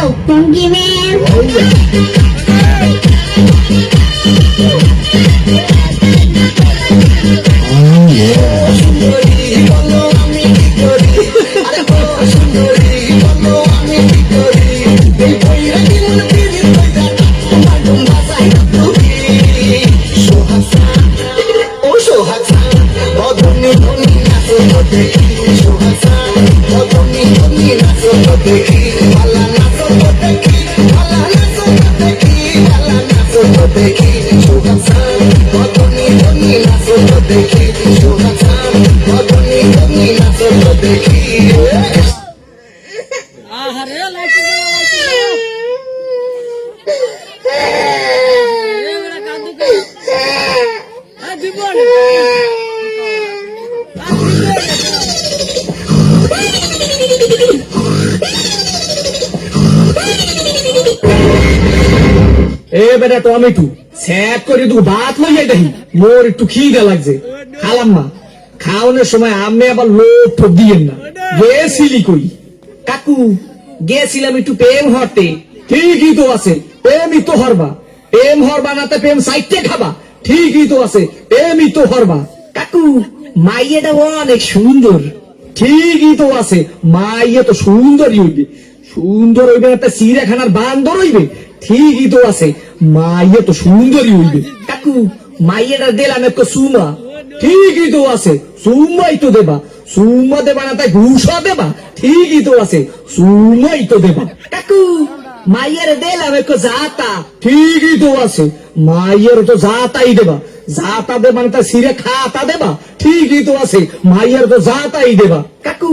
Thank you, man. O Sohag বদনি বদনি vacation. এ বেটা, tomato. স্যাট করে তুই ভাত লইয়া দেখি। মোর একটু খিদে লাগছে। খালাম না খাওয়ানোর সময় আমি আবার লোভ ঠোক দিয়েন না। গেছিলি কই? কাকু, গেছিলাম একটু প্রেম হরতে। ঠিকই তো আছে, প্রেমই তো হরবা। প্রেম হরবা না প্রেম সাইটে খাবা। ঠিকই তো আছে, প্রেমই তো হরবা। কাকু, মাইয়েটা অনেক সুন্দর। ঠিকই তো আছে, মাইয়ে তো সুন্দরই হইবে। সুন্দর হইবে একটা চিড়িয়াখানার বান্দর হইবে। ঠিকই তো আছে। মাইয়ে তো সুন্দরই হইবে। কাকু মাইয়েটা দিলাম একটু সুমা ঠিকই তো আছে সুমাই তো দেবা। সুমা দেবা না তাই ঘুষা দেবা। ঠিকই তো আছে সুমাই তো দেবা। কাকু, মাইয়ের দিলাম একটু জাতা। ঠিকই তো আছে মাইয়ের তো জাতাই দেবা। জাতা দেবা না তাই সিরে খাতা দেবা। ঠিকই তো আছে মাইয়ের তো জাতাই দেবা। কাকু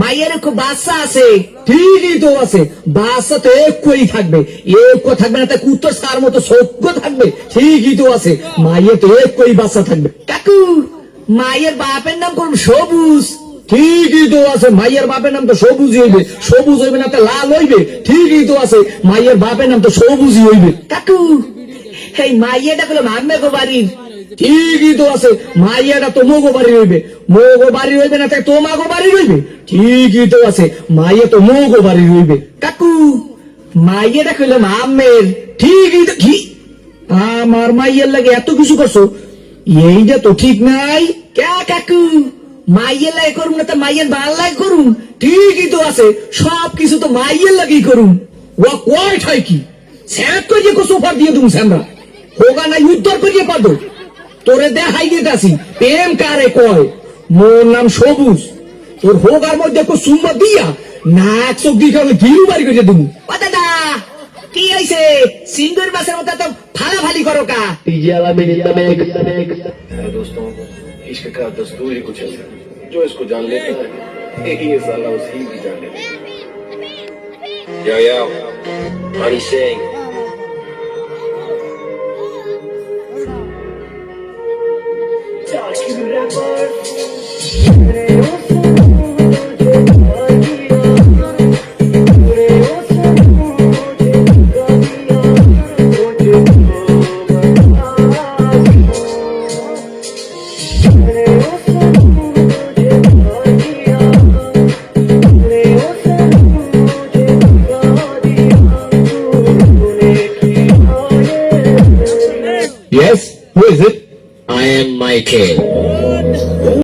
মাইয়ের খুব বাচ্চা আছে ঠিকই তো আছে। বাচ্চা তো একই থাকবে। এক থাকবে না তা কুত্তর সার মতো সভ্য থাকবে। ঠিকই তো আছে। মাইয়ের তো একই বাচ্চা থাকবে। কাকু মায়ের বাপের নাম করুন সবুজ। ঠিকই তো আছে। মাইয়ের বাপের নাম তো সবুজই হইবে। সবুজ হইবে না তা লাল হইবে। ঠিকই তো আছে। মাইয়ের বাপের নাম তো সবুজই হইবে। কাকু, এই মাইয়াটা করলাম আম্মে গো বাড়ির। ঠিকই তো আছে। মাইয়াটা তো মোগো বাড়ি রইবে। মোগো বাড়ি রইবে না, তাই তোমাগো বাড়ি রইবে? ঠিকই তো আছে। মাইয়া তো মোগো বাড়ি রইবে। কাকু, মাইয়াটা কইলাম আম্মের। ঠিকই তো কি? আমার মাইয়ের লাগে এত কিছু করছ। এইটা তো ঠিক নাই। কে কাকু? মাইয়ের লাগে করুন না, তো মাইয়ের ভালো লাগে করুন ঠিকই তো আছে। সব কিছু তো মাইয়ের লাগেই করুন ও কয় ঠাই কি? স্যাপ করিয়ে কো সোফার দিয়ে তুমি স্যামরা। হোগা নাই উত্তর করিয়ে পাদো তোরে দেখাই দিতাছি প্রেম কারে কয় মোর নাম সবুজ তোর হোগার মধ্যে কো সুম্মা দিয়া নাক চোখ দিয়ে আমি গিরু বাড়ি করে দেবো ও দাদা কি হয়েছে সিঙ্গুর বাসের মতো তো ফালাফালি করো কা है दोस्तों इश्क का दस्तूर ही कुछ ऐसा है जो इसको जान लेता है ये साला उसी की जान लेता है Yo, Yes, who is it? I am Michael.